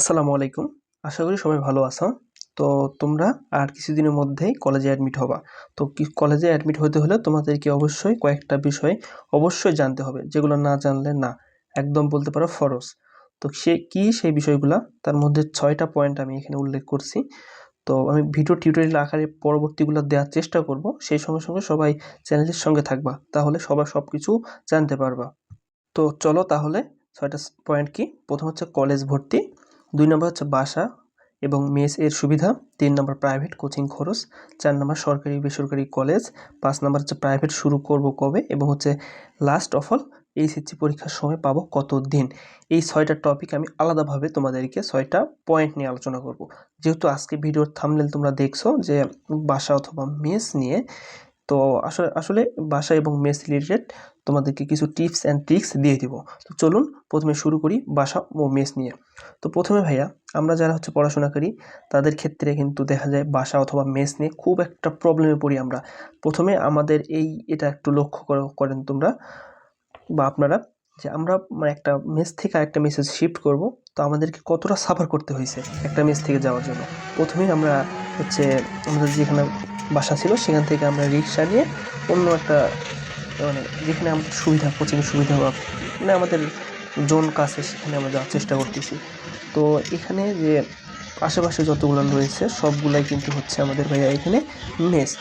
আসসালামু আলাইকুম। আশা করি সবাই ভালো আছো। তো তোমরা আর কিছুদিনের মধ্যেই কলেজে অ্যাডমিট হবা। তো কলেজে অ্যাডমিট হতে হলে তোমাদেরকে অবশ্যই কয়েকটা বিষয় অবশ্যই জানতে হবে। যেগুলো না জানলে না, একদম বলতে পারো ফরজ। তো সে কি সেই বিষয়গুলো? তার মধ্যে ছয়টা পয়েন্ট আমি এখানে উল্লেখ করছি। তো আমি ভিডিও টিউটোরিয়াল আকারে পরবর্তীগুলো দেওয়ার চেষ্টা করব। সেই সঙ্গে সঙ্গে সবাই চ্যানেলের সঙ্গে থাকবা। তাহলে সবার সব কিছু জানতে পারবা। তো চলো তাহলে, ছয়টা পয়েন্ট কি? প্রথম হচ্ছে কলেজ ভর্তি। দুই নম্বর হচ্ছে বাসা এবং মেস এর সুবিধা, তিন নম্বর প্রাইভেট কোচিং খরচ, চার নম্বর সরকারি বেসরকারি কলেজ পাঁচ নম্বর হচ্ছে প্রাইভেট শুরু করব কবে এবং হচ্ছে লাস্ট অফ অল এইচএসসি পরীক্ষার সময় পাবো কত দিন এই ছয়টা টপিক আমি আলাদাভাবে তোমাদেরকে ছয়টা পয়েন্ট নিয়ে আলোচনা করব। যেহেতু আজকে ভিডিওর থামলেল তোমরা দেখছ যে বাসা অথবা মেস নিয়ে, তো আসলে আসলে বাসা এবং মেস রিলেটেড তোমাদেরকে কিছু টিপস অ্যান্ড ট্রিক্স দিয়ে দিব। তো চলুন প্রথমে শুরু করি বাসা ও মেস নিয়ে। তো প্রথমে ভাইয়া, আমরা যারা হচ্ছে পড়াশোনা করি তাদের ক্ষেত্রে কিন্তু দেখা যায় বাসা অথবা মেস নিয়ে খুব একটা প্রবলেমে পড়ি আমরা। প্রথমে আমাদের এই, এটা একটু লক্ষ্য করেন তোমরা বা আপনারা, যে আমরা মানে একটা মেস থেকে আরেকটা মেসে শিফট করব। তো আমাদেরকে কতটা সাফার করতে হয়েছে একটা মেস থেকে যাওয়ার জন্য। প্রথমেই আমরা হচ্ছে, আমাদের যেখানে বাসা ছিল, সেখান থেকে আমরা রিক্সা নিয়ে অন্য একটা মানে যেখানে আমাদের সুবিধা কোচিং সুবিধা বা মানে আমাদের জোন কাছে সেখানে আমরা যাওয়ার চেষ্টা করতেছি। তো এখানে যে আশেপাশে যতগুলো রয়েছে, সবগুলাই কিন্তু হচ্ছে আমাদের ভাইয়া এখানে মেস।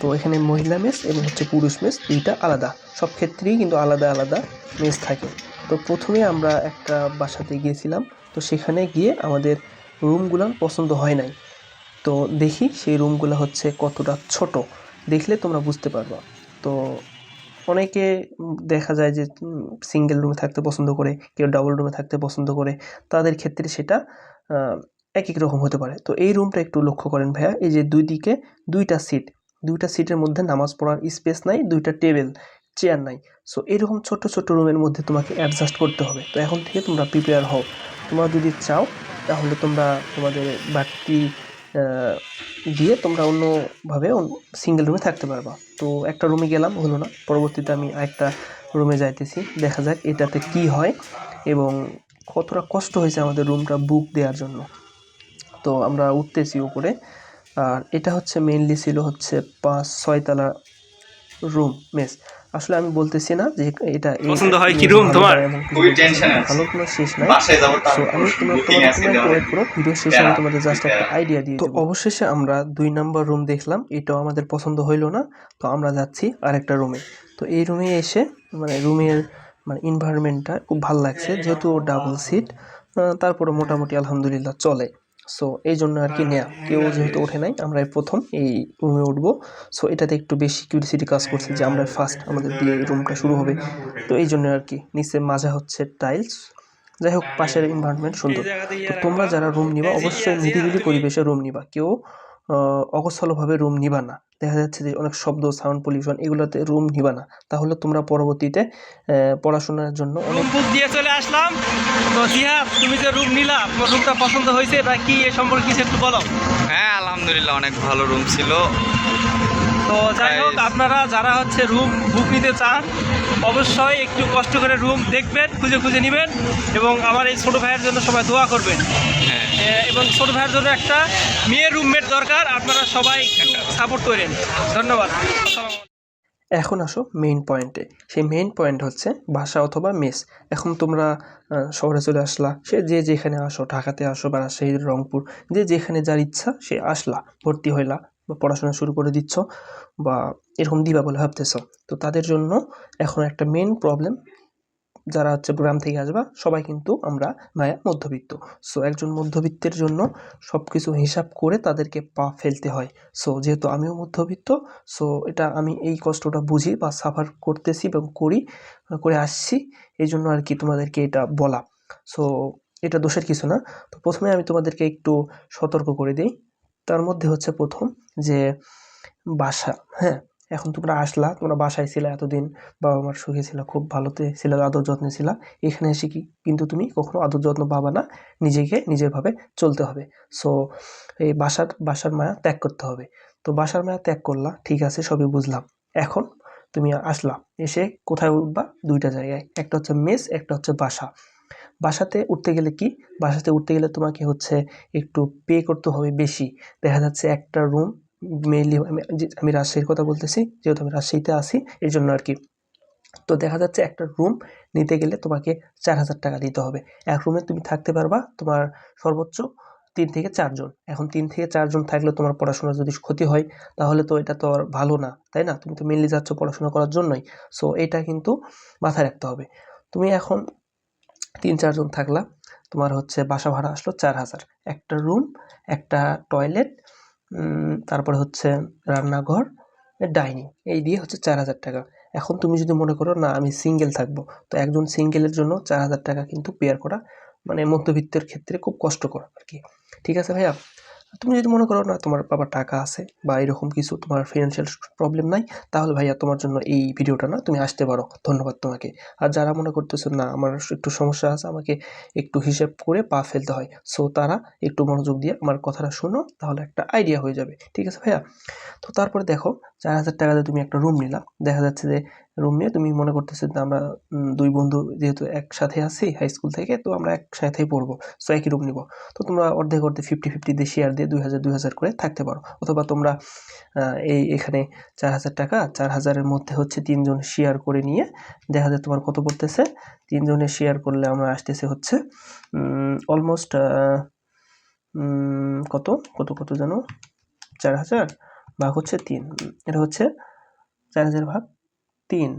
তো এখানে মহিলা মেস এবং হচ্ছে পুরুষ মেস দুইটা আলাদা। সব ক্ষেত্রেই কিন্তু আলাদা আলাদা মেস থাকে। তো প্রথমে আমরা একটা বাসাতে গিয়েছিলাম, তো সেখানে গিয়ে আমাদের রুমগুলো পছন্দ হয় নাই। তো দেখি সেই রুমগুলো হচ্ছে কতটা ছোট। দেখলে তোমরা বুঝতে পারবা। তো অনেকে দেখা যায় যে সিঙ্গেল রুমে থাকতে পছন্দ করে কেউ ডাবল রুমে থাকতে পছন্দ করে, তাদের ক্ষেত্রে সেটা এক এক রকম হতে পারে। তো এই রুমটা একটু লক্ষ্য করেন ভাইয়া, এই যে দুই দিকে দুইটা সিট দুইটা সিটের মধ্যে নামাজ পড়ার স্পেস নাই, দুইটা টেবিল চেয়ার নাই। সো এরকম ছোট ছোট রুমের মধ্যে তোমাকে অ্যাডজাস্ট করতে হবে। তো এখন থেকে তোমরা প্রিপেয়ার হও। তোমরা যদি চাও, তাহলে তোমরা তোমাদের বাড়তি দিয়ে তোমরা অন্যভাবে সিঙ্গেল রুমে থাকতে পারবা। তো একটা রুমে গেলাম, হলো না। পরবর্তীতে আমি আরেকটা রুমে যাইতেছি। দেখা যাক এটাতে কি হয় এবং কতটা কষ্ট হয়েছে আমাদের রুমটা বুক দেওয়ার জন্য। তো আমরা উঠতেছি উপরে। আর এটা হচ্ছে মেনলি ছিল হচ্ছে পাঁচ ছয়তলা রুম মেস আসলে আমি বলতেছি না যে এটা পছন্দ হয় কি ভালো তোমার? খুবই বলতেছি না। আছে। ভালো কোনো শেষ নাই। বাসায় যাব সো আমি তোমার তোমার ওয়েট ভিডিও শেষে আমি তোমাদের জাস্ট একটা আইডিয়া দিয়ে তো অবশেষে আমরা দুই নাম্বার রুম দেখলাম। এটাও আমাদের পছন্দ হইল না। তো আমরা যাচ্ছি আরেকটা রুমে তো এই রুমে এসে মানে রুমের মানে এনভায়রনমেন্টটা খুব ভালো লাগছে। যেহেতু ডাবল সিট তারপরে মোটামুটি আলহামদুলিল্লাহ চলে। সো এই জন্য আর কি নেয়া। কেউ যেহেতু ওঠে নাই আমরা প্রথম এই রুমে উঠবো। সো এটাতে একটু বেশি কিউরিসিটি কাজ করছে যে আমরা ফার্স্ট আমাদের দিয়ে এই রুমটা শুরু হবে। তো এই জন্য আর কি নিচে মাজা হচ্ছে টাইলস যাই হোক পাশের এনভায়রনমেন্ট সুন্দর। তো তোমরা যারা রুম নিবা অবশ্যই নিরিবিলি পরিবেশে রুম নিবা। কেউ অগোছালোভাবে রুম নিবা না। দেখা যাচ্ছে যে অনেক শব্দ সাউন্ড পলিউশন এগুলোতে রুম নিবা না। তাহলে তোমরা পরবর্তীতে আহ, পড়াশোনার জন্য অনেক রুম বুক দিয়ে চলে আসলাম। তো জিহাদ তুমি যে রুম নিলা রুমটা পছন্দ হয়েছে বা কি এ সম্পর্কে কিছু একটু বলো। হ্যাঁ আলহামদুলিল্লাহ অনেক ভালো রুম ছিল। তো যাই হোক আপনারা যারা হচ্ছে রুম বুক নিতে চান অবশ্যই একটু কষ্ট করে রুম দেখবেন খুঁজে খুঁজে নেবেন এবং আমার এই ছোটো ভাইয়ের জন্য সবাই দোয়া করবেন। হ্যাঁ। এবং ছোটো ভাইয়ের জন্য একটা মেয়ের রুমমেট দরকার, আপনারা সবাই সাপোর্ট করেন। ধন্যবাদ। এখন আসো মেইন পয়েন্টে সেই মেইন পয়েন্ট হচ্ছে বাসা অথবা মেস। এখন তোমরা শহরে চলে আসলা, সে যে যেখানে আসো, ঢাকাতে আসো বা রাজশাহী, রংপুর, যে যেখানে যার ইচ্ছা, সে আসলা, ভর্তি হইলা, বা পড়াশোনা শুরু করে দিচ্ছ, বা এরকম দিবা বলে ভাবতেছ। তো তাদের জন্য এখন একটা মেইন প্রবলেম যারা হচ্ছে গ্রাম থেকে আসবা, সবাই কিন্তু আমরা মায়া মধ্যবিত্ত। সো একজন মধ্যবিত্তের জন্য সব কিছু হিসাব করে তাদেরকে পা ফেলতে হয়। সো যেহেতু আমিও মধ্যবিত্ত সো এটা আমি এই কষ্টটা বুঝি বা সাফার করতেছি এবং করি, করে আসছি এই জন্য আর কি তোমাদেরকে এটা বলা। সো এটা দোষের কিছু না। তো প্রথমে আমি তোমাদেরকে একটু সতর্ক করে দিই। তার মধ্যে হচ্ছে প্রথম যে বাসা হ্যাঁ? এখন তোমরা আসলা, তোমরা বাসায় ছিলা এতদিন বাবা মার সুখে ছিল, খুব ভালোতে ছিল, আদর যত্নে ছিলা। এখানে এসে কি কিন্তু তুমি কখনো আদর যত্ন পাবা না, নিজেকে নিজেরভাবে চলতে হবে। সো এই বাসার বাসার মায়া ত্যাগ করতে হবে। তো বাসার মায়া ত্যাগ করলা, ঠিক আছে, সবই বুঝলাম। এখন তুমি আসলা, এসে কোথায় উঠবা? দুইটা জায়গায়, একটা হচ্ছে মেস, একটা হচ্ছে বাসা। বাসাতে উঠতে গেলে কি? বাসাতে উঠতে গেলে তোমাকে হচ্ছে একটু পে করতে হবে বেশি। দেখা যাচ্ছে একটা রুম মেনলি আমি আমি রাজশাহীর কথা বলতেছি, যেহেতু আমি রাজশাহীতে আসি এই জন্য আর কি। তো দেখা যাচ্ছে একটা রুম নিতে গেলে তোমাকে চার হাজার টাকা দিতে হবে। এক রুমে তুমি থাকতে পারবা তোমার সর্বোচ্চ তিন থেকে চারজন এখন তিন থেকে চারজন থাকলে তোমার পড়াশোনার যদি ক্ষতি হয়, তাহলে তো এটা তো আর ভালো না, তাই না? তুমি তো মেনলি যাচ্ছ পড়াশোনা করার জন্যই। সো এটা কিন্তু মাথায় রাখতে হবে। তুমি এখন তিন চারজন থাকলা, তোমার হচ্ছে বাসা ভাড়া আসলো চার হাজার। একটা রুম একটা টয়লেট তারপরে হচ্ছে রান্নাঘর ডাইনিং এই দিয়ে হচ্ছে চার হাজার টাকা। এখন তুমি যদি মনে করো, না, আমি সিঙ্গেল থাকব, তো একজন সিঙ্গেলের জন্য চার হাজার টাকা কিন্তু পেয়ার করা মানে মধ্যবিত্তের ক্ষেত্রে খুব কষ্টকর আর কি। ঠিক আছে ভাইয়া? তুমি যদি মনে করো না তোমার বাবার টাকা আছে বা এরকম কিছু তোমার ফিনান্সিয়াল প্রবলেম নাই, তাহলে ভাইয়া তোমার জন্য এই ভিডিওটা না তুমি আসতে পারো। ধন্যবাদ তোমাকে। আর যারা মনে করতেছো না আমার একটু সমস্যা আছে, আমাকে একটু হিসেব করে পা ফেলতে হয়। সো তারা একটু মনোযোগ দিয়ে আমার কথাটা শোনো, তাহলে একটা আইডিয়া হয়ে যাবে। ঠিক আছে ভাইয়া? তো তারপরে দেখো, চার হাজার টাকাতে তুমি একটা রুম নিলাম দেখা যাচ্ছে যে রুম নিয়ে। তুমি মনে করতেছো আমরা দুই বন্ধু যেহেতু একসাথে আছি হাই স্কুল থেকে, তো আমরা একসাথেই পড়ব সো একই রুম নিব। তো তোমরা অর্ধেক অর্ধেক ফিফটি ফিফটি দিয়ে শেয়ার দিয়ে দুই হাজার দুই হাজার করে থাকতে পারো। অথবা তোমরা এই, এখানে চার হাজার টাকা, চার হাজারের মধ্যে হচ্ছে তিনজন শেয়ার করে নিয়ে, দেখা যায় তোমার কত পড়তেছে। তিনজনে শেয়ার করলে আমরা আসতেছে হচ্ছে অলমোস্ট কত? কত কত যেন চার হাজার, ভাগ হচ্ছে তিন এটা হচ্ছে চার হাজার ভাগ। তিন,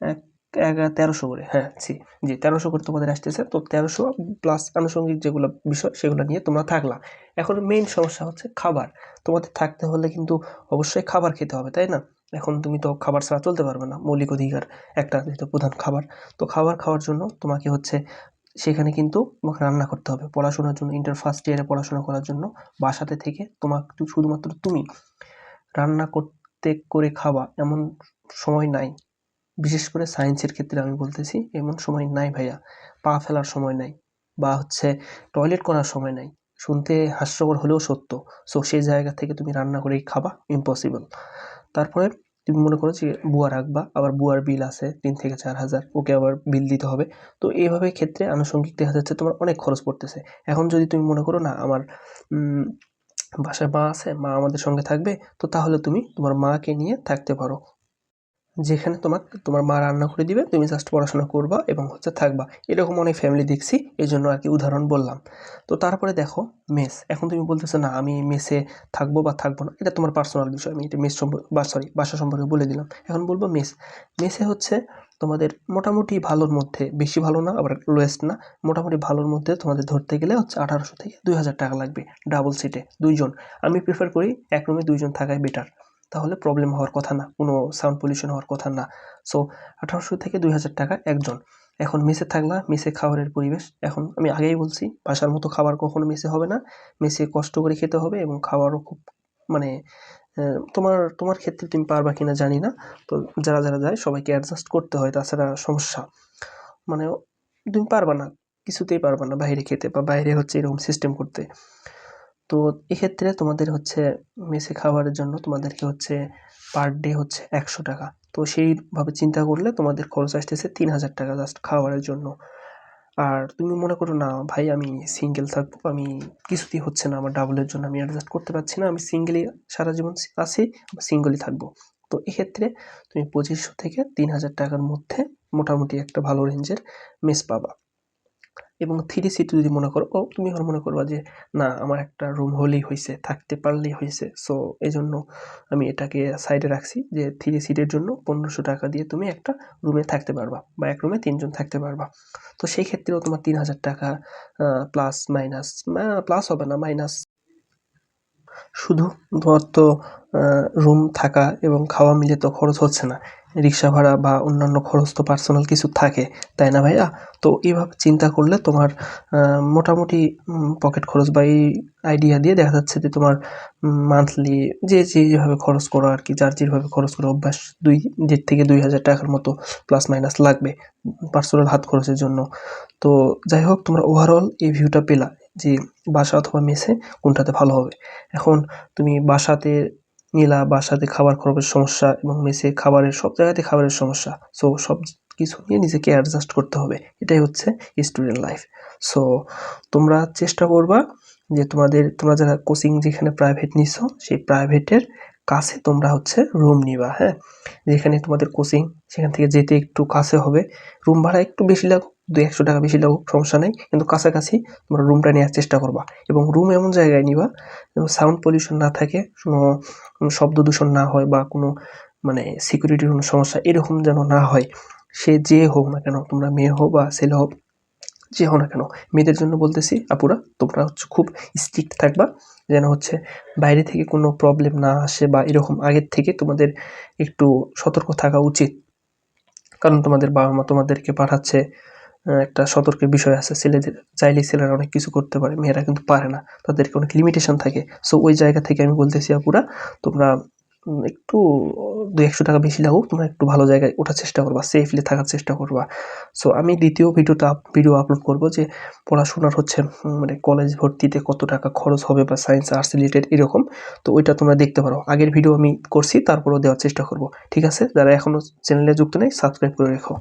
এক এক, তেরোশো করে। হ্যাঁ জি জি, তেরোশো করে তোমাদের আসতেছে। তো তেরোশো প্লাস আনুষঙ্গিক যেগুলো বিষয়, সেগুলো নিয়ে তোমরা থাকলা। এখন মেইন সমস্যা হচ্ছে খাবার। তোমাদের থাকতে হলে কিন্তু অবশ্যই খাবার খেতে হবে, তাই না? এখন তুমি তো খাবার ছাড়া চলতে পারবে না, মৌলিক অধিকার একটা যেহেতু প্রধান খাবার। তো খাবার খাওয়ার জন্য তোমাকে হচ্ছে সেখানে কিন্তু তোমাকে রান্না করতে হবে। পড়াশোনার জন্য ইন্টার ফার্স্ট ইয়ারে পড়াশোনা করার জন্য বাসাতে থেকে তোমাকে শুধুমাত্র তুমি রান্না করতে করে খাওয়া এমন সময় নাই। বিশেষ করে সায়েন্সের ক্ষেত্রে আমি বলতেছি, এমন সময় নাই ভাইয়া। পা ফেলার সময় নাই বা হচ্ছে টয়লেট করার সময় নাই। শুনতে হাস্যকর হলেও সত্য। সো সেই জায়গা থেকে তুমি রান্না করেই খাবা ইম্পসিবল তারপরে তুমি মনে করো যে বুয়া রাখবা, আবার বুয়ার বিল আছে তিন থেকে চার হাজার, ওকে আবার বিল দিতে হবে। তো এইভাবে ক্ষেত্রে আনুষঙ্গিক দেখা যাচ্ছে তোমার অনেক খরচ পড়তেছে। এখন যদি তুমি মনে করো না, আমার বাসায় মা আছে, মা আমাদের সঙ্গে থাকবে, তো তাহলে তুমি তোমার মাকে নিয়ে থাকতে পারো। যেখানে তোমার তোমার মা রান্না করে দিবে, তুমি জাস্ট পড়াশোনা করবা এবং হচ্ছে থাকবা। এরকম অনেক ফ্যামিলি দেখছি এই জন্য আর কি উদাহরণ বললাম। তো তারপরে দেখো, মেস। এখন তুমি বলতেছো, না, আমি মেসে থাকব বা থাকব না। এটা তোমার পার্সোনাল বিষয়, আমি এটা মেস সম্পর্কে বা সরি বাসা সম্পর্কে বলে দিলাম। এখন বলব মেস। মেসে হচ্ছে তোমাদের মোটামুটি ভালোর মধ্যে, বেশি ভালো না, আবার লোয়েস্ট না, মোটামুটি ভালোর মধ্যে তোমাদের ধরতে গেলে হচ্ছে আঠারোশো থেকে দুই হাজার টাকা লাগবে ডাবল সিটে দুইজন। আমি প্রিফার করি এক রুমে দুইজন থাকাই বেটার তাহলে প্রবলেম হওয়ার কথা না, কোনো সাউন্ড পলিউশন হওয়ার কথা না। সো আঠারোশো থেকে দুই হাজার টাকা একজন। এখন মেসে থাকলা, মেসে খাবারের পরিবেশ। এখন আমি আগেই বলছি, বাসার মতো খাবার কখনো মেসে হবে না। মেসে কষ্ট করে খেতে হবে এবং খাবারও খুব মানে তোমার তোমার ক্ষেত্রে তুমি পারবা কিনা জানি না। তো যারা যারা যায়, সবাইকে অ্যাডজাস্ট করতে হয়, তাছাড়া সমস্যা। মানে তুমি পারবা না, কিছুতেই পারবা না বাইরে খেতে বা বাইরে হচ্ছে এরকম সিস্টেম করতে। তো এক্ষেত্রে তোমাদের হচ্ছে মেসে খাবারের জন্য তোমাদেরকে হচ্ছে পার ডে হচ্ছে একশো টাকা। তো সেইভাবে চিন্তা করলে তোমাদের খরচ আসতেছে তিন হাজার টাকা জাস্ট খাবারের জন্য। আর তুমি মনে করো না, ভাই আমি সিঙ্গেল থাকব, আমি কিছুতেই হচ্ছে না, আমার ডাবলের জন্য আমি অ্যাডজাস্ট করতে পারছি না, আমি সিঙ্গেলই সারা জীবন আছি সিঙ্গেলই থাকব। তো এক্ষেত্রে তুমি পঁচিশশো থেকে তিন হাজার টাকার মধ্যে মোটামুটি একটা ভালো রেঞ্জের মেস পাবা। এবং থ্রি সিট যদি মনে করো, ও তুমি এখন মনে করবা যে, না, আমার একটা রুম হলেই হয়েছে, থাকতে পারলেই হয়েছে। সো এই জন্য আমি এটাকে সাইডে রাখছি যে থ্রি সিটের জন্য পনেরোশো টাকা দিয়ে তুমি একটা রুমে থাকতে পারবা বা এক রুমে তিনজন থাকতে পারবা। তো সেই ক্ষেত্রেও তোমার তিন হাজার টাকা প্লাস মাইনাস প্লাস হবে না মাইনাস শুধু তো রুম থাকা এবং খাওয়া মিলে তো খরচ হচ্ছে না। রিক্সা ভাড়া বা অন্যান্য খরচ তো পার্সোনাল কিছু থাকে, তাই না ভাইয়া? তো এইভাবে চিন্তা করলে তোমার মোটামুটি পকেট খরচ বা এই আইডিয়া দিয়ে দেখা যাচ্ছে যে তোমার মান্থলি যে যেভাবে খরচ করো আর কি, যার যেভাবে খরচ করো, অভ্যাস দুই, দেড় থেকে দুই হাজার টাকার মতো প্লাস মাইনাস লাগবে পার্সোনাল হাত খরচের জন্য। তো যাই হোক, তোমরা ওভারঅল এই ভিউটা পেলা যে বাসা অথবা মেসে কোনটাতে ভালো হবে। এখন তুমি বাসাতে নিলা, বাসাতে খাবার খরচের সমস্যা এবং মেসে খাবারের, সব জায়গাতে খাবারের সমস্যা। সো সব কিছু নিয়ে নিজেকে অ্যাডজাস্ট করতে হবে। এটাই হচ্ছে স্টুডেন্ট লাইফ সো তোমরা চেষ্টা করবা যে তোমাদের, তোমরা যারা কোচিং যেখানে প্রাইভেট নিছো, সেই প্রাইভেটের কাছে তোমরা হচ্ছে রুম নিবা হ্যাঁ? যেখানে তোমাদের কোচিং সেখান থেকে যেতে একটু কাছে হবে। রুম ভাড়া একটু বেশি লাগুক দু একশো টাকা বেশি লাগুক, সমস্যা নেই। কিন্তু কাছাকাছি তোমরা রুমটা নেওয়ার চেষ্টা করবা এবং রুম এমন জায়গায় নিবা সাউন্ড পলিউশন না থাকে, কোনো কোনো শব্দ দূষণ না হয় বা কোনো মানে সিকিউরিটির কোনো সমস্যা এরকম যেন না হয়। সে যে হোক না কেন, তোমরা মেয়ে হোক বা ছেলে হোক যে হোক না কেন। মেয়েদের জন্য বলতেছি, আপুরা, তোমরা হচ্ছে খুব স্ট্রিক্ট থাকবা, যেন হচ্ছে বাইরে থেকে কোনো প্রবলেম না আসে বা এরকম আগের থেকে তোমাদের একটু সতর্ক থাকা উচিত। কারণ তোমাদের বাবা মা তোমাদেরকে পাঠাচ্ছে একটা সতর্কের বিষয় আছে। ছেলেদের চাইলে ছেলেরা অনেক কিছু করতে পারে, মেয়েরা কিন্তু পারে না। তাদেরকে অনেক লিমিটেশন থাকে। সো ওই জায়গা থেকে আমি বলতেছি, আপুরা, তোমরা একটু দু একশো টাকা বেশি লাগুক, তোমরা একটু ভালো জায়গায় ওঠার চেষ্টা করবা সেফলি থাকার চেষ্টা করবা। সো আমি দ্বিতীয় ভিডিওটা ভিডিও আপলোড করব যে, পড়াশোনার হচ্ছে মানে কলেজ ভর্তিতে কত টাকা খরচ হবে বা সায়েন্স আর্টস রিলেটেড এরকম, তো ওইটা তোমরা দেখতে পারো। আগের ভিডিও আমি করছি, তারপরেও দেওয়ার চেষ্টা করব। ঠিক আছে? যারা এখনও চ্যানেলে যুক্ত নেই সাবস্ক্রাইব করে রেখো।